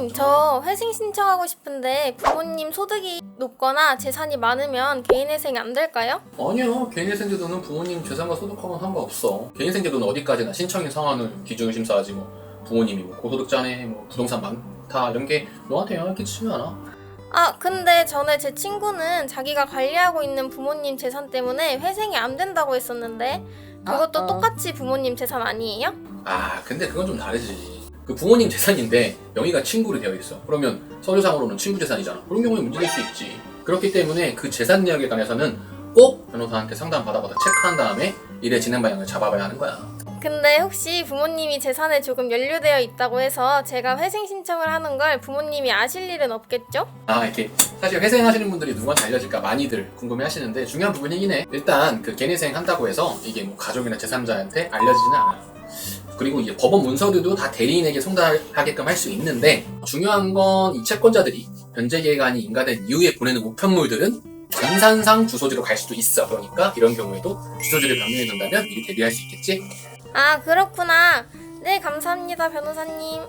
부모님, 저 회생 신청하고 싶은데 부모님 소득이 높거나 재산이 많으면 개인회생 안 될까요? 아니요. 개인회생제도는 부모님 재산과 소득하고는 상관없어. 개인회생제도는 어디까지나 신청인 상황을 기준을 심사하지 뭐 부모님이 뭐 고소득자네, 뭐 부동산 많다 이런 게 너한테 영향을 끼치지 않아. 아, 근데 전에 제 친구는 자기가 관리하고 있는 부모님 재산 때문에 회생이 안 된다고 했었는데 그것도 아, 아. 똑같이 부모님 재산 아니에요? 아 근데 그건 좀 다르지. 그 부모님 재산인데 명의가 친구로 되어 있어. 그러면 서류상으로는 친구 재산이잖아. 그런 경우에 문제될 수 있지. 그렇기 때문에 그 재산 내역에 관해서는 꼭 변호사한테 상담 받아보다 체크한 다음에 일의 진행 방향을 잡아봐야 하는 거야. 근데 혹시 부모님이 재산에 조금 연루되어 있다고 해서 제가 회생 신청을 하는 걸 부모님이 아실 일은 없겠죠? 아 이렇게 사실 회생하시는 분들이 누구한테 알려질까 많이들 궁금해하시는데 중요한 부분이긴 해. 일단 그 개인회생 한다고 해서 이게 뭐 가족이나 제3자한테 알려지지는 않아요. 그리고 이제 법원 문서류도 다 대리인에게 송달하게끔 할 수 있는데 중요한 건 이 채권자들이 변제기간이 인가된 이후에 보내는 우편물들은 전산상 주소지로 갈 수도 있어. 그러니까 이런 경우에도 주소지를 변경해 둔다면 미리 대비할 수 있겠지. 아, 그렇구나. 네, 감사합니다, 변호사님.